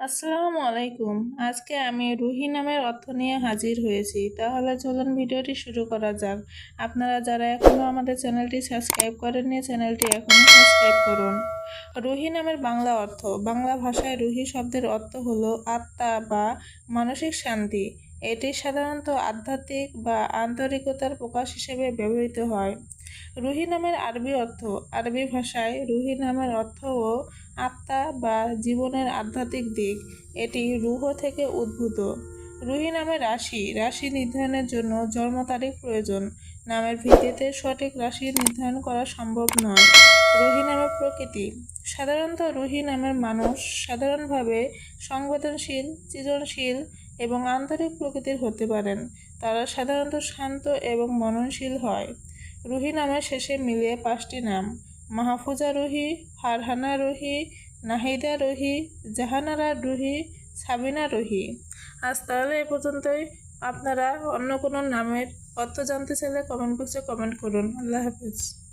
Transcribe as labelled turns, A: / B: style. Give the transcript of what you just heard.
A: আসসালামু আলাইকুম। আজকে আমি রুহি নামের অর্থ নিয়ে হাজির হয়েছি। তাহলে চলুন ভিডিওটি শুরু করা যাক। আপনারা যারা এখনও আমাদের চ্যানেলটি সাবস্ক্রাইব করেননি, চ্যানেলটি এখনই সাবস্ক্রাইব করুন। রুহি নামের বাংলা অর্থ। বাংলা ভাষায় রুহি শব্দের অর্থ হলো আত্মা বা মানসিক শান্তি। এটি সাধারণত আধ্যাত্মিক বা আন্তরিকতার প্রকাশ হিসেবে ব্যবহৃত হয়। রুহি নামের আরবি অর্থ। আরবি ভাষায় রুহি নামের অর্থও আত্মা বা জীবনের আধ্যাত্মিক দিক, এটি রুহ থেকে উদ্ভূত। রুহি নামের রাশি রাশি নির্ধারণের জন্য জন্ম তারিখ প্রয়োজন। নামের ভিত্তিতে সঠিক রাশি নির্ধারণ করা সম্ভব নয়। রুহি নামের প্রকৃতি। সাধারণত রুহি নামের মানুষ সাধারণভাবে সংবেদনশীল, সৃজনশীল এবং আন্তরিক প্রকৃতির হতে পারেন। তারা সাধারণত শান্ত এবং মননশীল হয়। রুহি নামের শেষে মিলিয়ে পাঁচটি নাম, মাহফুজা রুহি, ফারহানা রুহি নাহিদা রুহি, জাহানারা রুহি, সাবিনা রুহি। আজ তাহলে এ পর্যন্তই। আপনারা অন্য কোনো নামের অর্থ জানতে চাইলে কমেন্ট বক্সে কমেন্ট করুন। আল্লাহ হাফিজ।